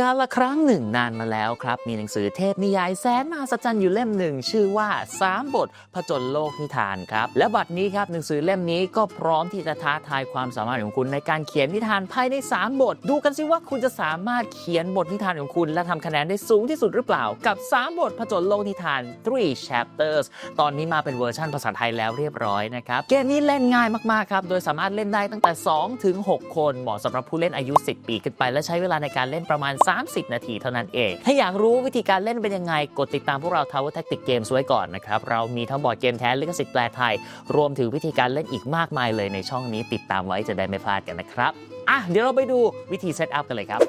กาลครั้งหนึ่งนานมาแล้วครับ มีหนังสือเทพนิยายแสนมหัศจรรย์อยู่เล่มหนึ่ง ชื่อว่า 3 บทผจญโลกนิทานครับ และบัดนี้ครับหนังสือเล่มนี้ก็พร้อมที่จะท้าทายความสามารถของคุณในการเขียนนิทานภายใน 3 บท ดูกันสิว่าคุณจะสามารถเขียนบทนิทานของคุณ และทำคะแนนได้สูงที่สุดหรือเปล่า กับ 3 บทผจญโลกนิทาน three chapters ตอนนี้มาเป็นเวอร์ชันภาษาไทยแล้วเรียบร้อยนะครับเกมนี้เล่นง่ายมากๆครับโดยสามารถเล่นได้ตั้งแต่2ถึง6คนเหมาะสำหรับผู้เล่นอายุ 10 ปีขึ้นไป และใช้เวลาในการเล่นประมาณ30 นาทีเท่านั้นเอง ถ้าอยากรู้วิธีการเล่นเป็นยังไง กดติดตามพวกเรา Tower Tactic Games ไว้ก่อนนะครับ เรามีทั้งบอร์ดเกมแท้ลิขสิทธิ์แปลไทย รวมถึงวิธีการเล่นอีกมากมายเลยในช่องนี้ติดตามไว้จะได้ไม่พลาดกันนะครับอะเดี๋ยวเราไปดูวิธีเซตอัพกันเลยครับ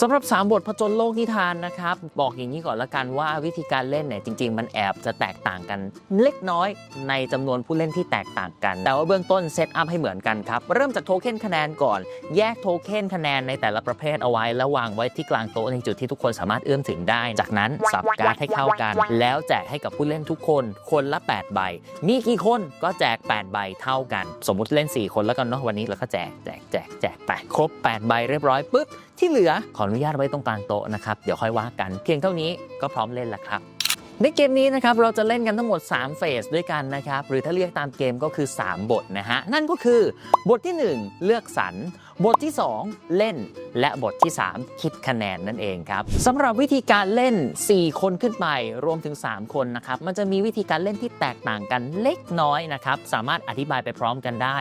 สำหรับ 3 บทผจญโลกนิทานนะครับ บอกอย่างนี้ก่อนละกันว่าวิธีการเล่นเนี่ยจริง ๆ มันแอบจะแตกต่างกัน เล็กน้อยในจำนวนผู้เล่นที่แตกต่างกัน แต่ว่าเบื้องต้นเซตอัพให้เหมือนกันครับ เริ่มจากโทเค็นคะแนนก่อน แยกโทเค็นคะแนนในแต่ละประเภทเอาไว้ แล้ววางไว้ที่กลางโต๊ะในจุดที่ทุกคนสามารถเอื้อมถึงได้ จากนั้นสับการ์ดให้เข้ากัน แล้วแจกให้กับผู้เล่นทุกคนคนละ 8 ใบ มีกี่คนก็แจก 8 ใบเท่ากัน สมมุติเล่น 4 คนแล้วกันเนาะวันนี้เราก็แจกแจกแจกแจกไปครบ 8 ใบเรียบร้อยปุ๊บ ที่เหลือขออนุญาตไว้ตรงกลางโต๊ะนะครับ เดี๋ยวค่อยว่ากัน เพียงเท่านี้ก็พร้อมเล่นแล้วครับในเกมนี้นะครับเราจะเล่นกันทั้งหมด 3 เฟสด้วยกันนะครับ หรือถ้าเรียกตามเกมก็คือ 3 บทนะฮะ นั่นก็คือบทที่ 1 เลือกสรร บทที่ 2 เล่น และบทที่ 3 คิดคะแนนนั่นเองครับสำหรับวิธีการเล่น 4 คนขึ้นไปรวมถึง 3 คนนะครับมันจะมีวิธีการเล่นที่แตกต่างกันเล็กน้อยนะครับสามารถอธิบายไปพร้อมกันได้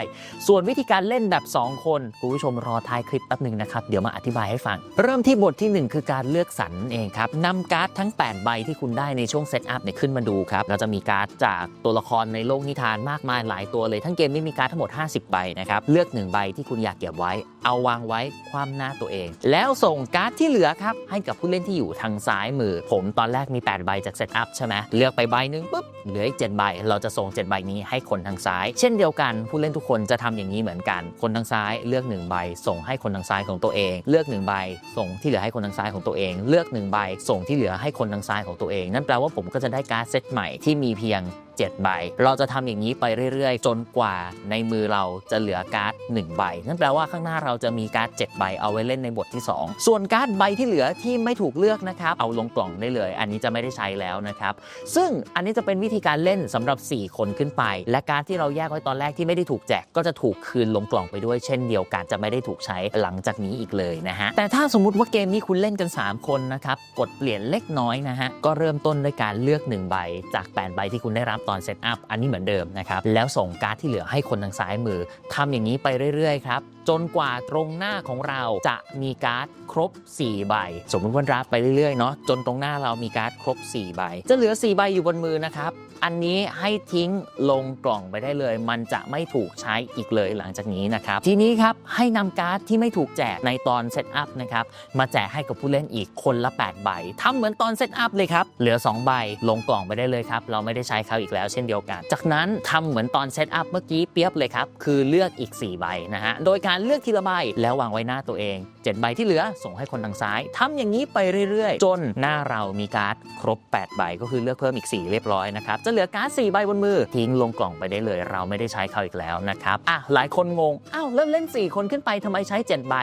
ส่วนวิธีการเล่นแบบ 2 คนคุณผู้ชมรอท้ายคลิปแป๊บหนึ่งนะครับเดี๋ยวมาอธิบายให้ฟัง เริ่มที่บททีหนึ่1 คือการเลือกสรรเองครับนำการ์ดทั้ง 8 ใบที่คุณได้ในช่วงเซตอัพเนี่ยขึ้นมาดูครับเราจะมีการ์ดจากตัวละครในโลกนิทานมากมายหลายตัวเลย ทั้งเกมนี้มีการ์ดทั้งหมด 50 ใบนะครับเลือก 1 ใบที่คุณอยากเก็บไว้เอาวางไว้ความหน้าตัวเอง แล้วส่งการ์ดที่เหลือครับ ให้กับผู้เล่นที่อยู่ทางซ้ายมือ ผมตอนแรกมี 8 ใบจากเซตอัพใช่ไหมเลือกไปใบหนึงปุ๊บเหลืออีก7ใบ เราจะส่ง 7 ใบนี้ให้คนทางซ้าย เช่นเดียวกันผู้เล่นทุกคนจะทำอย่างนี้เหมือนกัน คนทางซ้ายเลือก1ใบส่งให้คนทางซ้ายของตัวเอง เลือก1ใบส่งที่เหลือให้คนทางซ้ายของตัวเอง เลือก1ใบส่งที่เหลือให้คนทางซ้ายของตัวเอง นั่นแปลว่าผมก็จะได้การ์ดเซตใหม่ที่มีเพียง 7 ใบ เราจะทำอย่างนี้ไปเรื่อยๆ จนกว่าในมือเราจะเหลือการ์ด1ใบ นั่นแปลว่าข้างหน้าเราจะมีการ์ด7ใบเอาไว้เล่นในบทที่ 2 ส่วนการ์ดใบที่เหลือที่ไม่ถูกเลือกนะครับ เอาลงกล่องได้เลย อันนี้จะไม่ได้ใช้แล้วนะครับ ซึ่งอันนี้จะเป็นวิธีการเล่นสำหรับ 4 คนขึ้นไป และการ์ดที่เราแยกไว้ตอนแรกที่ไม่ได้ถูกแจกก็จะถูกคืนลงกล่องไปด้วยเช่นเดียวกันจะไม่ได้ถูกใช้หลังจากนี้อีกเลยนะฮะแต่ถ้าสมมุติว่าเกมนี้คุณเล่นกัน 3 คนนะครับกดเปลี่ยนเล็กน้อยนะฮะก็เริ่มต้นด้วยการเลือก 1 ใบจาก 8 ใบที่คุณได้รับตอนเซตอัพอันนี้เหมือนเดิมนะครับแล้วส่งการ์ดที่เหลือให้คนทางซ้ายมือทำอย่างนี้ไปเรื่อยๆครับจนกว่าตรงหน้าของเราจะมีการ์ดครบ 4 ใบ สมมติว่ารับไปเรื่อยๆเนาะจนตรงหน้าเรามีการ์ดครบ 4 ใบ จะเหลือ 4 ใบอยู่บนมือนะครับ อันนี้ให้ทิ้งลงกล่องไปได้เลย มันจะไม่ถูกใช้อีกเลยหลังจากนี้นะครับ ทีนี้ครับให้นำการ์ดที่ไม่ถูกแจกในตอนเซตอัพนะครับมาแจกให้กับผู้เล่นอีกคนละ 8 ใบทำเหมือนตอนเซตอัพเลยครับ เหลือ 2 ใบลงกล่องไปได้เลยครับ เราไม่ได้ใช้เขาอีกแล้วเช่นเดียวกัน จากนั้นทำเหมือนตอนเซตอัพเมื่อกี้เปียบเลยครับ คือเลือกอีก 4 ใบนะฮะ โดยการเลือกทีละใบแล้ววางไว้หน้าตัวเอง 7 ใบที่เหลือส่งให้คนทางซ้ายทำอย่างนี้ไปเรื่อย ๆ จนหน้าเรามีการ์ดครบ 8 ใบก็คือเลือกเพิ่มอีก 4 เรียบร้อยนะครับจะเหลือการ์ด4ใบบนมือ ทิ้งลงกล่องไปได้เลย เราไม่ได้ใช้เขาอีกแล้วนะครับอะหลายคนงงอ้าวเริ่มเล่น 4 คนขึ้นไปทำไมใช้ 7 ใบ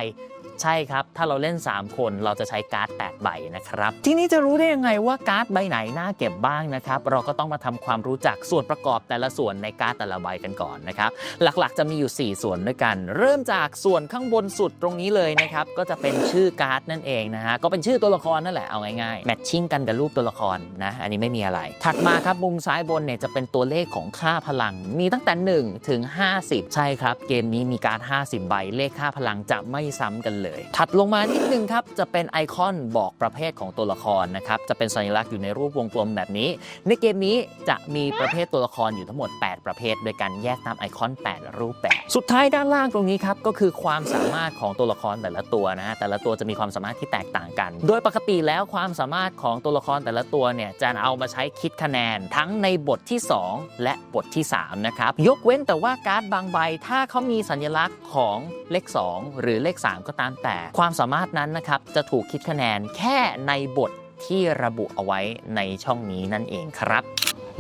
ใช่ครับ ถ้าเราเล่น 3 คนเราจะใช้การ์ด8ใบนะครับ ทีนี้จะรู้ได้ยังไงว่าการ์ดใบไหนน่าเก็บบ้างนะครับ เราก็ต้องมาทำความรู้จักส่วนประกอบแต่ละส่วนในการ์ดแต่ละใบกันก่อนนะครับ หลักๆจะมีอยู่ 4 ส่วนด้วยกัน เริ่มจากส่วนข้างบนสุดตรงนี้เลยนะครับ ก็จะเป็นชื่อการ์ดนั่นเองนะฮะ ก็เป็นชื่อตัวละครนั่นแหละเอาง่ายๆ แมทชิ่งกันกับรูปตัวละครนะ อันนี้ไม่มีอะไร ถัดมาครับมุมซ้ายบนเนี่ยจะเป็นตัวเลขของค่าพลัง มีตั้งแต่1ถึง50 ใช่ครับ เกมนี้มีการ์ด50 ใบ เลขค่าพลังจะไม่ซ้ำกันเลยถัดลงมานิดนึงครับ จะเป็นไอคอนบอกประเภทของตัวละครนะครับ จะเป็นสัญลักษณ์อยู่ในรูปวงกลมแบบนี้ ในเกมนี้จะมีประเภทตัวละครอยู่ทั้งหมด 8 ประเภท โดยการแยกตามไอคอน 8 รูปแบบ สุดท้ายด้านล่างตรงนี้ครับ ก็คือความสามารถของตัวละครแต่ละตัวนะฮะ แต่ละตัวจะมีความสามารถที่แตกต่างกัน โดยปกติแล้วความสามารถของตัวละครแต่ละตัวเนี่ยจะเอามาใช้คิดคะแนน ทั้งในบทที่ 2 และบทที่ 3 นะครับ ยกเว้นแต่ว่าการ์ดบางใบ ถ้าเขามีสัญลักษณ์ของเลข 2 หรือเลข 3 ก็ตามแต่ความสามารถนั้นนะครับจะถูกคิดคะแนนแค่ในบทที่ระบุเอาไว้ในช่องนี้นั่นเองครับ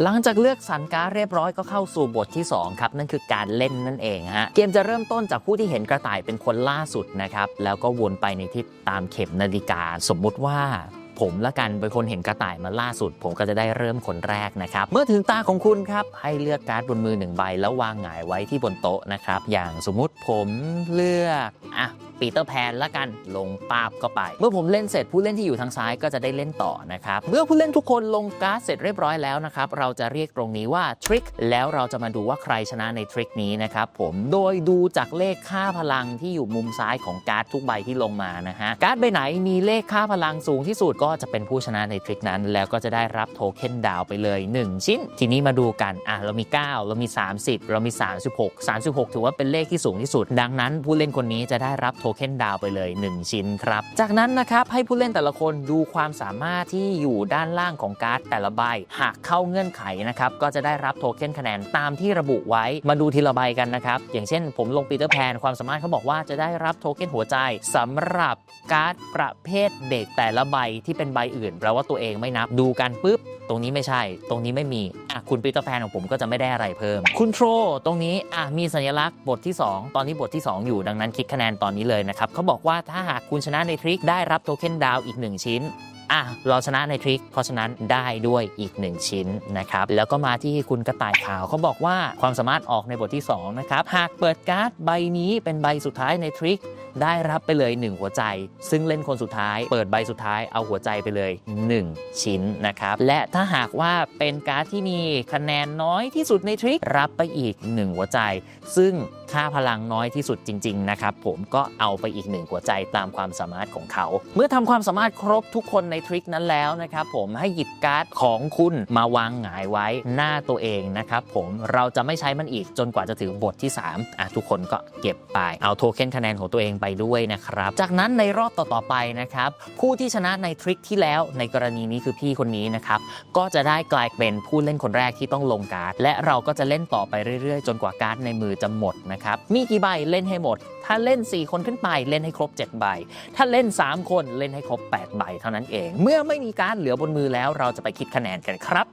หลังจากเลือกสรรการเรียบร้อยก็เข้าสู่บทที่ 2 ครับ นั่นคือการเล่นนั่นเองฮะเกมจะเริ่มต้นจากผู้ที่เห็นกระต่ายเป็นคนล่าสุดนะครับ แล้วก็วนไปในทิศตามเข็มนาฬิกา สมมุติว่า ผมละกันเป็นคนเห็นกระต่ายมาล่าสุด ผมก็จะได้เริ่มคนแรกนะครับ เมื่อถึงตาของคุณครับ ให้เลือกการ์ดบนมือหนึ่งใบ แล้ววางหงายไว้ที่บนโต๊ะนะครับ อย่างสมมุติผมเลือกอะปีเตอร์แพนละกันลงปาบก็ไป เมื่อผมเล่นเสร็จผู้เล่นที่อยู่ทางซ้ายก็จะได้เล่นต่อนะครับ เมื่อผู้เล่นทุกคนลงการ์ดเสร็จเรียบร้อยแล้วนะครับ เราจะเรียกตรงนี้ว่าทริคแล้วเราจะมาดูว่าใครชนะในทริคนี้นะครับผมโดยดูจากเลขค่าพลังที่อยู่มุมซ้ายของการ์ดทุกใบที่ลงมานะฮะการ์ดใบไหนมีเลขค่าพลังสูงที่สุดก็็จะเป็นผู้ชนะในทริคนั้น แล้วก็จะได้รับโทเค็นดาวไปเลย 1 ชิ้น ทีนี้มาดูกันอะเรามี 9 เรามี 30 เรามี 36 36 ถือว่าเป็นเลขที่สูงที่สุด ดังนั้นผู้เล่นคนนี้จะได้รับโทเค็นดาวไปเลย 1 ชิ้นครับ จากนั้นนะครับให้ผู้เล่นแต่ละคนดูความสามารถที่อยู่ด้านล่างของการ์ดแต่ละใบ หากเข้าเงื่อนไขนะครับก็จะได้รับโทเค็นคะแนนตามที่ระบุไว้ มาดูทีละใบกันนะครับอย่างเช่น ผมลงปีเตอร์แพนความสามารถเขาบอกว่าจะได้รับโทเค็นหัวใจสำหรับการ์ดประเภทเด็กแต่ละใบที่เป็นใบอื่นแปลว่าตัวเองไม่นับดูกันปุ๊บตรงนี้ไม่ใช่ ตรงนี้ไม่มีอะคุณปีเตอร์แพนของผมก็จะไม่ได้อะไรเพิ่มคุณโทรตรงนี้อะมีสัญลักษณ์บทที่ 2 ตอนนี้บทที่ 2 อยู่ดังนั้นคิดคะแนนตอนนี้เลยนะครับเขาบอกว่าถ้าหากคุณชนะในทริคได้รับโทเค็นดาวอีก 1 ชิ้นอะเราชนะในทริคเพราะฉะนั้นได้ด้วยอีก 1 ชิ้นนะครับ แล้วก็มาที่คุณกระต่ายขาวเขาบอกว่าความสามารถออกในบทที่2นะครับหากเปิดการ์ดใบนี้เป็นใบสุดท้ายในทริคได้รับไปเลย 1 หัวใจ ซึ่งเล่นคนสุดท้าย เปิดใบสุดท้ายเอาหัวใจไปเลย 1 ชิ้นนะครับ และถ้าหากว่าเป็นการ์ดที่มีคะแนนน้อยที่สุดในทริครับไปอีก 1 หัวใจ ซึ่งค่าพลังน้อยที่สุดจริง ๆ นะครับ ผมก็เอาไปอีกหนึ่งหัวใจตามความสามารถของเขา เมื่อทำความสามารถครบทุกคนในทริคนั้นแล้วนะครับผมให้หยิบการ์ดของคุณมาวางหงายไว้หน้าตัวเองนะครับผมเราจะไม่ใช้มันอีกจนกว่าจะถึงบทที่3อะทุกคนก็เก็บไปเอาโทเค็นคะแนนของตัวเองไปด้วยนะครับ จากนั้นในรอบต่อๆไปนะครับผู้ที่ชนะในทริคที่แล้วในกรณีนี้คือพี่คนนี้นะครับก็จะได้กลายเป็นผู้เล่นคนแรกที่ต้องลงการ์ด และเราก็จะเล่นต่อไปเรื่อยๆ จนกว่าการ์ดในมือจะหมดนะครับมีกี่ใบเล่นให้หมด ถ้าเล่น 4 คนขึ้นไปเล่นให้ครบ 7 ใบ ถ้าเล่น 3 คนเล่นให้ครบ 8 ใบเท่านั้นเอง เมื่อไม่มีการดเหลือบนมือแล้วเราจะไปคิดคะแนนกันครับ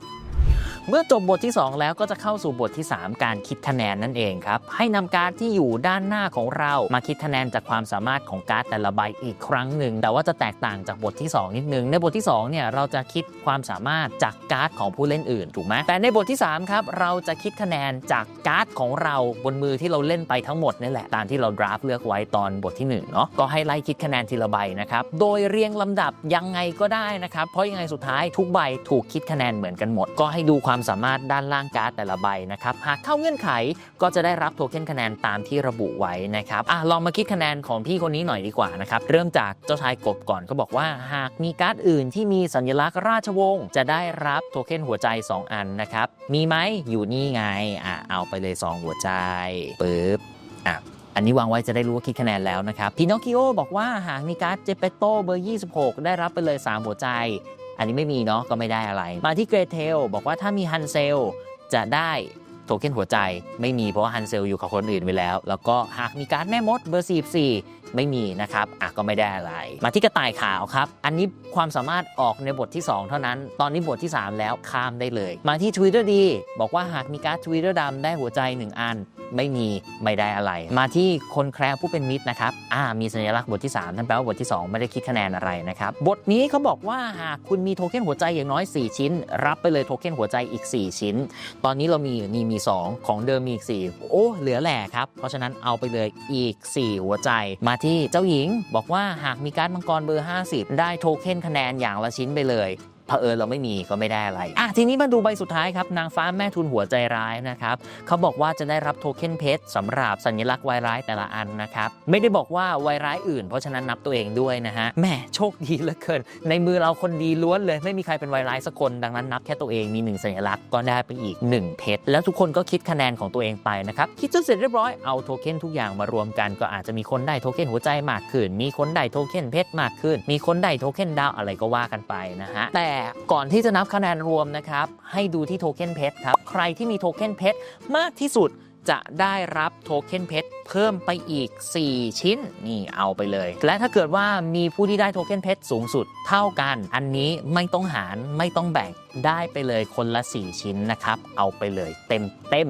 เมื่อจบบทที่ 2 แล้วก็จะเข้าสู่บทที่ 3 การคิดคะแนนนั่นเองครับ ให้นำการ์ดที่อยู่ด้านหน้าของเรามาคิดคะแนนจากความสามารถของการ์ดแต่ละใบอีกครั้งหนึ่ง แต่ว่าจะแตกต่างจากบทที่ 2 นิดนึง ในบทที่ 2 เนี่ยเราจะคิดความสามารถจากการ์ดของผู้เล่นอื่นถูกไหมแต่ในบทที่ 3 ครับ เราจะคิดคะแนนจากการ์ดของเราบนมือที่เราเล่นไปทั้งหมดนี่แหละตามที่เราดราฟเลือกไว้ตอนบทที่1เนาะก็ให้ไล่คิดคะแนนทีละใบนะครับโดยเรียงลำดับยังไงก็ได้นะครับเพราะยังไงสุดท้ายทุกใบถูกคิดคะแนนเหมือนกันหมด ก็ให้ดูความความสามารถด้านล่างการ์ดแต่ละใบนะครับ หากเข้าเงื่อนไขก็จะได้รับโทเค็นคะแนนตามที่ระบุไว้นะครับอะลองมาคิดคะแนนของพี่คนนี้หน่อยดีกว่านะครับ เริ่มจากเจ้าชายกบก่อนก็บอกว่า หากมีการ์ดอื่นที่มีสัญลักษณ์ราชวงศ์จะได้รับโทเค็นหัวใจ 2 อันนะครับ มีไหมอยู่นี่ไงอะเอาไปเลย 2 หัวใจปึ๊บอะอันนี้วางไว้จะได้รู้ว่าคิดคะแนนแล้วนะครับ พินอคคิโอบอกว่าหากมีการ์ดเจเปโตเบอร์ 26 ได้รับไปเลย 3 หัวใจ อันนี้ไม่มีเนาะก็ไม่ได้อะไร มาที่เกรเทลบอกว่าถ้ามีฮันเซลจะได้โทเค็นหัวใจไม่มีเพราะว่าฮันเซลอยู่กับคนอื่นไปแล้ว แล้วก็หากมีการ์ดแม่มดเบอร์ 44 ไม่มีนะครับอะก็ไม่ได้อะไร มาที่กระต่ายขาวครับ อันนี้ความสามารถออกในบทที่ 2 เท่านั้น ตอนนี้บทที่ 3 แล้วข้ามได้เลย มาที่ Twitter ดีบอกว่าหากมีการ์ด Twitter ดำได้หัวใจ 1 อัน ไม่มีไม่ได้อะไร มาที่คนแคร์ผู้เป็นมิตรนะครับอ่ามีสัญลักษณ์บทที่3นั่นแปลว่าบทที่ 2 ไม่ได้คิดคะแนนอะไรนะครับ บทนี้เขาบอกว่าหากคุณมีโทเค็นหัวใจอย่างน้อย 4 ชิ้น รับไปเลยโทเค็นหัวใจอีก 4 ชิ้น ตอนนี้เรามีนี่มี 2 ของเดิมมีอีก 4 โอ้ เหลือแหล่ครับ เพราะฉะนั้นเอาไปเลยอีก 4 หัวใจ มาที่เจ้าหญิงบอกว่าหากมีการดมังกรเบอร์ 50 ได้โทเค็นคะแนนอย่างละชิ้นไปเลย เผอิญเราไม่มีก็ไม่ได้อะไรอะทีนี้มาดูใบสุดท้ายครับ นางฟ้าแม่ทุนหัวใจร้ายนะครับเขาบอกว่าจะได้รับโทเค็นเพชรสำหรับสัญลักษณ์วายร้ายแต่ละอันนะครับ ไม่ได้บอกว่าวายร้ายอื่น เพราะฉะนั้นนับตัวเองด้วยนะฮะแหม่โชคดีเหลือเกิน ในมือเราคนดีล้วนเลย ไม่มีใครเป็นวายร้ายสักคน ดังนั้นนับแค่ตัวเองมีหนึ่งสัญลักษณ์ก็ได้ไปอีก 1 เพชรแล้วทุกคนก็คิดคะแนนของตัวเองไปนะครับคิดจนเสร็จเรียบร้อยเอาโทเค็นทุกอย่างมารวมกัน ก็อาจจะมีคนได้โทเค็นหัวใจมากขึ้นมีคนได้โทเค็นเพชรมากขึ้น มีคนได้โทเค็นดาวอะไรก็ว่ากันไปนะฮะแต่ก่อนที่จะนับคะแนนรวมนะครับ ให้ดูที่โทเค็นเพชรครับ ใครที่มีโทเค็นเพชรมากที่สุดจะได้รับโทเค็นเพชรเพิ่มไปอีก 4 ชิ้นนี่เอาไปเลย และถ้าเกิดว่ามีผู้ที่ได้โทเค็นเพชรสูงสุดเท่ากัน อันนี้ไม่ต้องหารไม่ต้องแบ่งได้ไปเลยคนละ 4 ชิ้นนะครับ เอาไปเลยเต็มเต็ม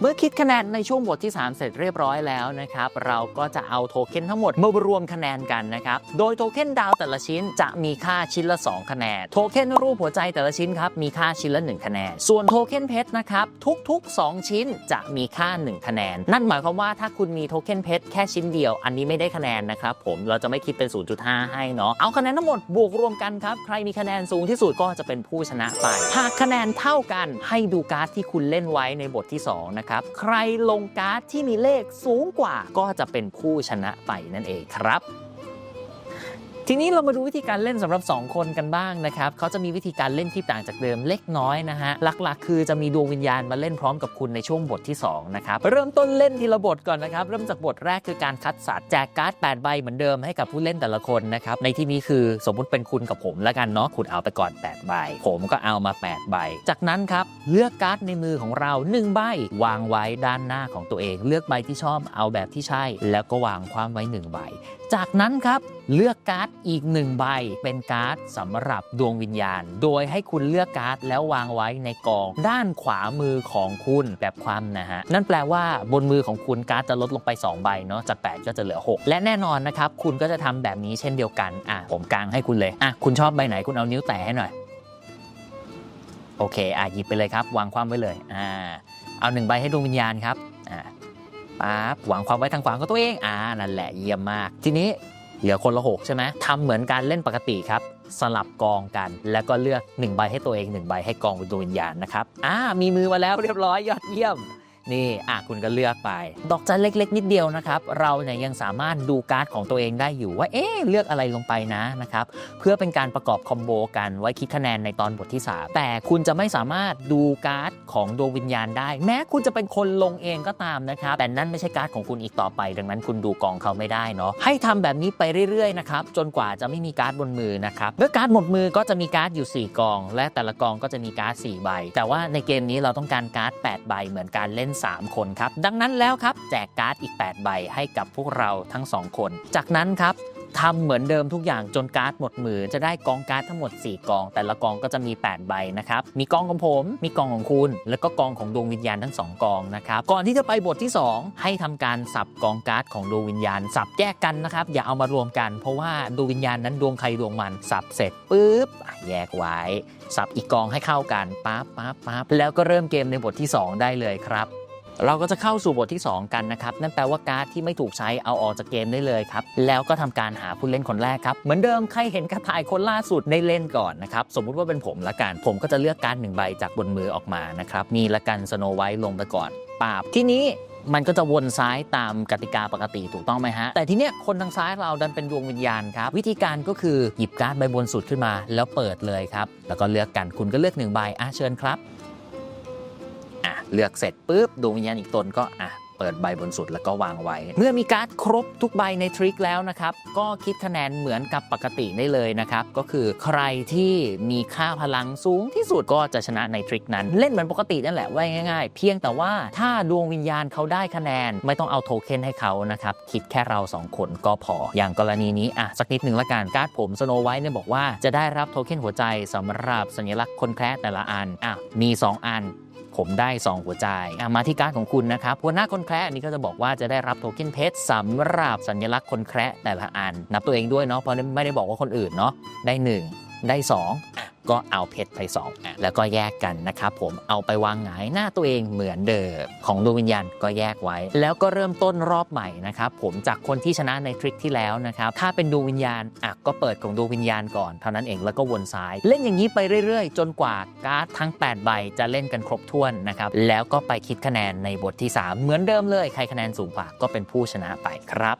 เมื่อคิดคะแนนในช่วงบทที่ 3 เสร็จเรียบร้อยแล้วนะครับ เราก็จะเอาโทเค็นทั้งหมดมารวมคะแนนกันนะครับ โดยโทเค็นดาวแต่ละชิ้นจะมีค่าชิ้นละ 2 คะแนน โทเค็นรูปหัวใจแต่ละชิ้นครับมีค่าชิ้นละ 1 คะแนน ส่วนโทเค็นเพชรนะครับทุกๆ 2 ชิ้นจะมีค่า 1 คะแนน นั่นหมายความว่าถ้าคุณมีโทเค็นเพชรแค่ชิ้นเดียว อันนี้ไม่ได้คะแนนนะครับผมเราจะไม่คิดเป็น 0.5 ให้เนาะเอาคะแนนทั้งหมดบวกรวมกันครับใครมีคะแนนสูงที่สุดก็จะเป็นผู้ชนะไปหากคะแนนเท่ากันให้ดูการ์ดที่คุณเล่นไว้ในบทที่สองนะครับ ใครลงการ์ดที่มีเลขสูงกว่าก็จะเป็นผู้ชนะไปนั่นเองครับ ทีนี้เรามาดูวิธีการเล่นสำหรับ 2 คนกันบ้างนะครับเขาจะมีวิธีการเล่นที่ต่างจากเดิมเล็กน้อยนะฮะหลักๆ คือจะมีดวงวิญญาณมาเล่นพร้อมกับคุณในช่วงบทที่2นะครับเริ่มต้นเล่นทีละบทก่อนนะครับเริ่มจากบทแรกคือการคัดสัตว์แจกการ์ด8ใบเหมือนเดิมให้กับผู้เล่นแต่ละคนนะครับในที่นี้คือสมมุติเป็นคุณกับผมแล้วกันเนาะคุณเอาไปก่อน8ใบผมก็เอามา8ใบจากนั้นครับเลือกการ์ดในมือของเรา1ใบวางไว้ด้านหน้าของตัวเอง เลือกใบที่ชอบเอาแบบที่ใช่ แล้วก็วางความไว้1ใบ จากนั้นครับเลือกการ์ดอีกหนึ่งใบเป็นการ์ดสำหรับดวงวิญญาณ โดยให้คุณเลือกการ์ดแล้ววางไว้ในกองด้านขวามือของคุณแบบความนะฮะ นั่นแปลว่าบนมือของคุณการ์ดจะลดลงไป 2 ใบเนาะจาก 8 ก็จะเหลือ 6 และแน่นอนนะครับ คุณก็จะทำแบบนี้เช่นเดียวกันอะผมกลางให้คุณเลยอะคุณชอบใบไหนคุณเอานิ้วแตะให้หน่อย โอเคอะหยิบไปเลยครับ วางความไว้เลยอ่าเอาหนึ่งใบให้ดวงวิญญาณครับอ่า ปั๊บวางความไว้ทางขวาของตัวเองอ่านั่นแหละเยี่ยมมาก ทีนี้เหลือคนละหกใช่ไหมทำเหมือนการเล่นปกติครับ สลับกองกัน แล้วก็เลือก 1 ใบให้ตัวเอง 1 ใบให้กองดวงวิญญาณนะครับอ่ามีมือมาแล้วเรียบร้อยยอดเยี่ยม นี่อะคุณก็เลือกไป ดอกจันเล็ก ๆ นิดเดียวนะครับ เราเนี่ยยังสามารถดูการ์ดของตัวเองได้อยู่ว่าเอ๊ะเลือกอะไรลงไปนะนะครับเพื่อเป็นการประกอบคอมโบกันไว้คิดคะแนนในตอนบทที่ 3 แต่คุณจะไม่สามารถดูการ์ดของดวงวิญญาณได้ แม้คุณจะเป็นคนลงเองก็ตามนะครับ แต่นั่นไม่ใช่การ์ดของคุณอีกต่อไป ดังนั้นคุณดูกองเขาไม่ได้เนาะให้ทำแบบนี้ไปเรื่อยๆนะครับจนกว่าจะไม่มีการ์ดบนมือนะครับเมื่อการ์ดหมดมือก็จะมีการ์ดอยู่ 4 กอง และแต่ละกองก็จะมีการ์ด4ใบ แต่ว่าในเกมนี้เราต้องการการ์ด8ใบเหมือนการเล่น3 คนครับ ดังนั้นแล้วครับ แจกการ์ดอีก 8 ใบให้กับพวกเราทั้ง 2 คน จากนั้นครับทำเหมือนเดิมทุกอย่างจนการ์ดหมดมือ จะได้กองการ์ดทั้งหมด 4 กอง แต่ละกองก็จะมี 8 ใบนะครับ มีกองของผม มีกองของคุณ แล้วก็กองของดวงวิญญาณทั้ง 2 กองนะครับ ก่อนที่จะไปบทที่ 2 ให้ทำการสับกองการ์ดของดวงวิญญาณ สับแยกกันนะครับ อย่าเอามารวมกัน เพราะว่าดวงวิญญาณนั้นดวงใครดวงมัน สับเสร็จปุ๊บแยกไว้ สับอีกกองให้เข้ากันปั๊บปั๊บปั๊บแล้วก็เริ่มเกมในบทที่ 2 ได้เลยครับ เราก็จะเข้าสู่บทที่ 2 กันนะครับ นั่นแปลว่าการ์ดที่ไม่ถูกใช้เอาออกจากเกมได้เลยครับ แล้วก็ทำการหาผู้เล่นคนแรกครับ เหมือนเดิมใครเห็นกระต่ายคนล่าสุดได้เล่นก่อนนะครับ สมมุติว่าเป็นผมละกัน ผมก็จะเลือกการ์ดหนึ่งใบจากบนมือออกมานะครับ นี่ละกันสโนไวท์ลงไปก่อนปาบที่นี้มันก็จะวนซ้ายตามกติกาปกติถูกต้องไหมฮะ แต่ทีเนี้ยคนทางซ้ายเราดันเป็นดวงวิญญาณครับ วิธีการก็คือหยิบการ์ดใบบนสุดขึ้นมา แล้วเปิดเลยครับ แล้วก็เลือกกันคุณก็เลือกหนึ่งใบอะเชิญครับ เลือกเสร็จปุ๊บดวงวิญญาณอีกตนก็อะเปิดใบบนสุดแล้วก็วางไว้ เมื่อมีการ์ดครบทุกใบในทริคแล้วนะครับ ก็คิดคะแนนเหมือนกับปกติได้เลยนะครับ ก็คือใครที่มีค่าพลังสูงที่สุดก็จะชนะในทริคนั้น เล่นเหมือนปกตินั่นแหละว่าง่ายๆ เพียงแต่ว่าถ้าดวงวิญญาณเขาได้คะแนน ไม่ต้องเอาโทเค็นให้เขานะครับ คิดแค่เราสองคนก็พอ อย่างกรณีนี้อะสักนิดหนึ่งละกันการ์ดผมสโนไวท์เนี่ยบอกว่าจะได้รับโทเค็นหัวใจสำหรับสัญลักษณ์คนแคระแต่ละอันอะมีสองอัน ผมได้ 2 หัวใจมาที่การของคุณนะครับหัวหน้าคนแคระอันนี้ก็จะบอกว่าจะได้รับโทเค็นเพชรสำหรับสัญลักษณ์คนแคระแต่ละอัน นับตัวเองด้วยเนาะเพราะไม่ได้บอกว่าคนอื่นเนาะได้ 1 ได้2อะก็เอาเพชรไป2อะแล้วก็แยกกันนะครับผมเอาไปวางหงายหน้าตัวเองเหมือนเดิมของดวงวิญญาณก็แยกไว้ แล้วก็เริ่มต้นรอบใหม่นะครับผมจากคนที่ชนะในทริคที่แล้วนะครับถ้าเป็นดวงวิญญาณอะก็เปิดของดวงวิญญาณก่อนเท่านั้นเองแล้วก็วนซ้าย เล่นอย่างนี้ไปเรื่อยๆ จนกว่าการ์ดทั้ง 8 ใบจะเล่นกันครบถ้วนนะครับแล้วก็ไปคิดคะแนนในบทที่ 3 เหมือนเดิมเลย ใครคะแนนสูงกว่าก็เป็นผู้ชนะไปครับ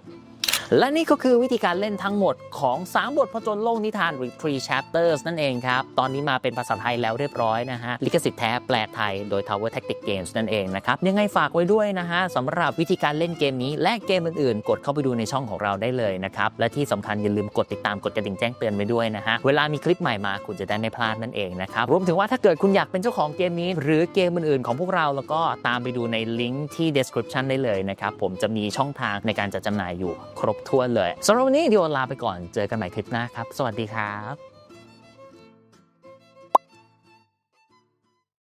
และนี่ก็คือวิธีการเล่นทั้งหมดของ 3 บทผจญโลกนิทานหรือ three chapters นั่นเองครับ ตอนนี้มาเป็นภาษาไทยแล้วเรียบร้อยนะฮะ ลิขสิทธิ์แท้แปลไทยโดย Tower Tactic Games นั่นเองนะครับ ยังไงฝากไว้ด้วยนะฮะสำหรับวิธีการเล่นเกมนี้และเกมอื่นๆ กดเข้าไปดูในช่องของเราได้เลยนะครับ และที่สำคัญอย่าลืมกดติดตามกดกระดิ่งแจ้งเตือนไว้ด้วยนะฮะ เวลามีคลิปใหม่มาคุณจะได้ไม่พลาดนั่นเองนะครับ รวมถึงว่าถ้าเกิดคุณอยากเป็นเจ้าของเกมนี้ หรือเกมอื่นๆ ของพวกเราแล้วก็ตามไปดูในลิงก์ที่ description ได้เลยนะครับผมจะมีช่องทางในการจัดจำหน่ายอยู่ครบถ้วนเลยสำหรับวันนี้เดี๋ยวลาไปก่อนเจอกันใหม่คลิปหน้าครับ สวัสดีครับ